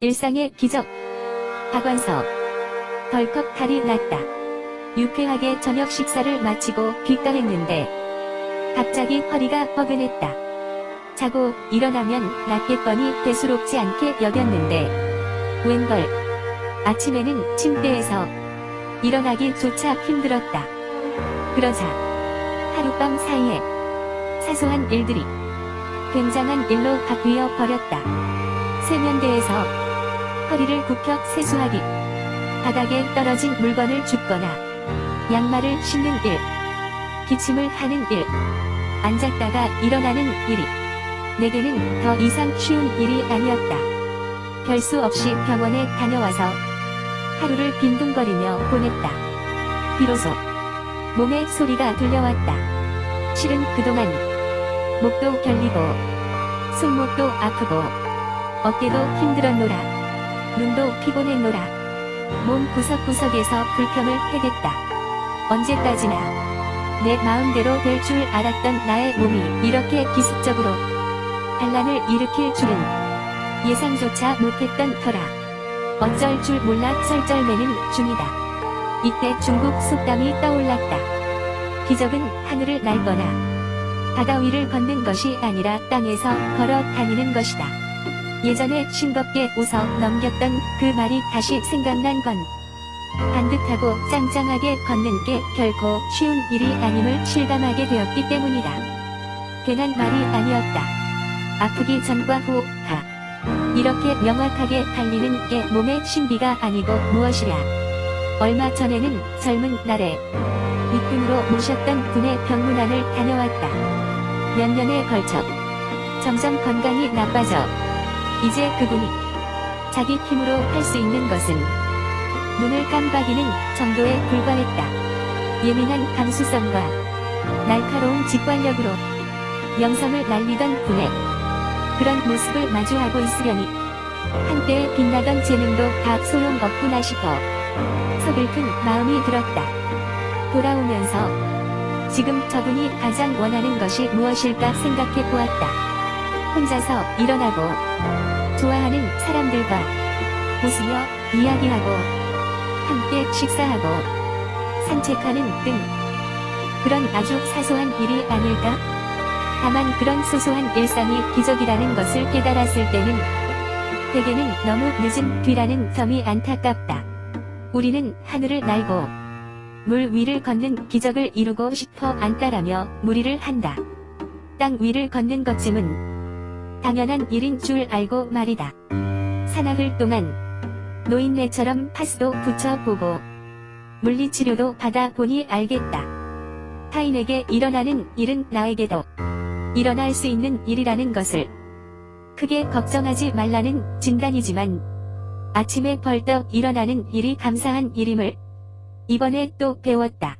일상의 기적. 박완서. 덜컥 탈이 났다. 유쾌하게 저녁 식사를 마치고 귀가했는데 갑자기 허리가 뻐근했다. 자고 일어나면 낫겠거니 대수롭지 않게 여겼는데 웬걸 아침에는 침대에서 일어나기조차 힘들었다. 그러자 하룻밤 사이에 사소한 일들이 굉장한 일로 바뀌어 버렸다. 세면대에서 허리를 굽혀 세수하기, 바닥에 떨어진 물건을 줍거나, 양말을 신는 일, 기침을 하는 일, 앉았다가 일어나는 일이, 내게는 더 이상 쉬운 일이 아니었다. 별수 없이 병원에 다녀와서 하루를 빈둥거리며 보냈다. 비로소 몸의 소리가 들려왔다. 실은 그동안 목도 결리고 손목도 아프고 어깨도 힘들었노라. 눈도 피곤했노라. 몸 구석구석에서 불평을 해댔다. 언제까지나 내 마음대로 될 줄 알았던 나의 몸이 이렇게 기습적으로 반란을 일으킬 줄은 예상조차 못했던 터라. 어쩔 줄 몰라 썰쩔매는 중이다. 이때 중국 속담이 떠올랐다. 기적은 하늘을 날거나 바다 위를 걷는 것이 아니라 땅에서 걸어 다니는 것이다. 예전에 싱겁게 웃어 넘겼던 그 말이 다시 생각난 건 반듯하고 짱짱하게 걷는 게 결코 쉬운 일이 아님을 실감하게 되었기 때문이다. 괜한 말이 아니었다. 아프기 전과 후, 가. 이렇게 명확하게 달리는 게 몸의 신비가 아니고 무엇이랴. 얼마 전에는 젊은 날에 입금으로 모셨던 분의 병문안을 다녀왔다. 몇 년에 걸쳐 점점 건강이 나빠져 이제 그분이 자기 힘으로 할 수 있는 것은 눈을 깜빡이는 정도에 불과했다. 예민한 감수성과 날카로운 직관력으로 명성을 날리던 분의 그런 모습을 마주하고 있으려니 한때 빛나던 재능도 다 소용없구나 싶어 서글픈 마음이 들었다. 돌아오면서 지금 저분이 가장 원하는 것이 무엇일까 생각해 보았다. 혼자서 일어나고 좋아하는 사람들과 웃으며 이야기하고 함께 식사하고 산책하는 등 그런 아주 사소한 일이 아닐까? 다만 그런 소소한 일상이 기적이라는 것을 깨달았을 때는 대개는 너무 늦은 뒤라는 점이 안타깝다. 우리는 하늘을 날고 물 위를 걷는 기적을 이루고 싶어 안따라며 무리를 한다. 땅 위를 걷는 것쯤은 당연한 일인 줄 알고 말이다. 사나흘 동안 노인네처럼 파스도 붙여보고 물리치료도 받아보니 알겠다. 타인에게 일어나는 일은 나에게도 일어날 수 있는 일이라는 것을 크게 걱정하지 말라는 진단이지만 아침에 벌떡 일어나는 일이 감사한 일임을 이번에 또 배웠다.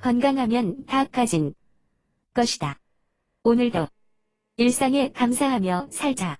건강하면 다 가진 것이다. 오늘도 일상에 감사하며 살자.